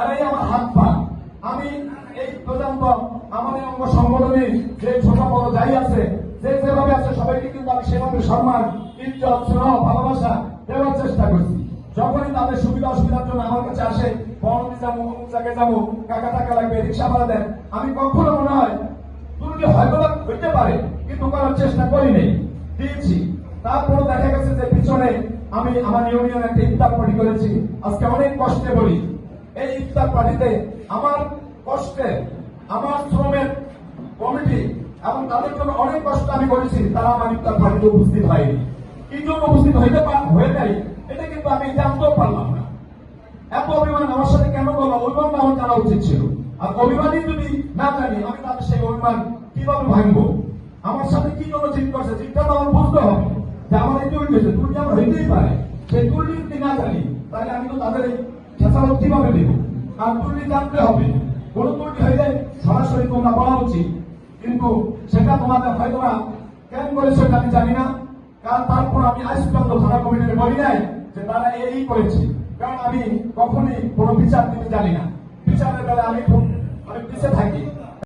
এরাই আমার হাত পা। আমি এই পর্যন্ত আমার অঙ্গ সংগঠনের যে ছোট বড় যাই আছে, যে যেভাবে আছে সবাইকে কিন্তু আমি সেভাবে সম্মান, ইজ্জত, স্নেহ, ভালোবাসা দেওয়ার চেষ্টা করছি। যখনই তাদের সুবিধা অসুবিধার জন্য আমার কাছে আসে বড়দি যাব, অমুক জায়গায় যাব টাকা টাকা লাগবে, রিক্সা ভাড়া দেন, আমি কখনো মনে হয় দুর্নীতি হয়তো হইতে পারে, কিন্তু করার চেষ্টা করি নেই, দিয়েছি। তারপর দেখা গেছে যে পিছনে আমি আমার ইউনিয়ন একটা ইফতার পার্টি করেছি। আজকে অনেক কষ্টে বলি। এই ইফতার পার্টিতে আমার কষ্টে, আমার শ্রমের কমিটি এবং তাদের জন্য অনেক কষ্ট আমি করেছি, তারা আমার ইফতার পার্টিতে উপস্থিত হয়নি। কি জন্য উপস্থিত হইতে হয়ে নাই, এটা কিন্তু আমি জানতেও পারলাম না। এত অভিমান আমার সাথে কেন বলো অভিমানটা আমার জানা উচিত ছিল। আর অভিমানই যদি না জানি, আমি তাদের সেই অভিমান কীভাবে ভাঙবো? আমার সাথে কি জন্য জিত করছে? জিতটা তো আমার বুঝতে হবে। যে আমার এই দুর্নীতি হয়েছে দুর্নীতি আমার হইতেই পারে। সেই দুর্নীতি যদি না জানি, তাহলে আমি তো তাদের এই কীভাবে দেব দুর্নীতি জানতে হবে। দুর্নীতি হইলে সরাসরি তোমরা বলা উচিত। কিন্তু সেটা তোমাদের হয়তো না কেন করেছে আমি জানি না। কারণ তারপর আমি আজ থানা কমিটিতে বলি নাই যে তারা এই করেছে। কারণ আমি কখনই কোনো বিচার দিতে জানি না। বিচারের বেলা আমি অনেক পিছিয়ে থাকি।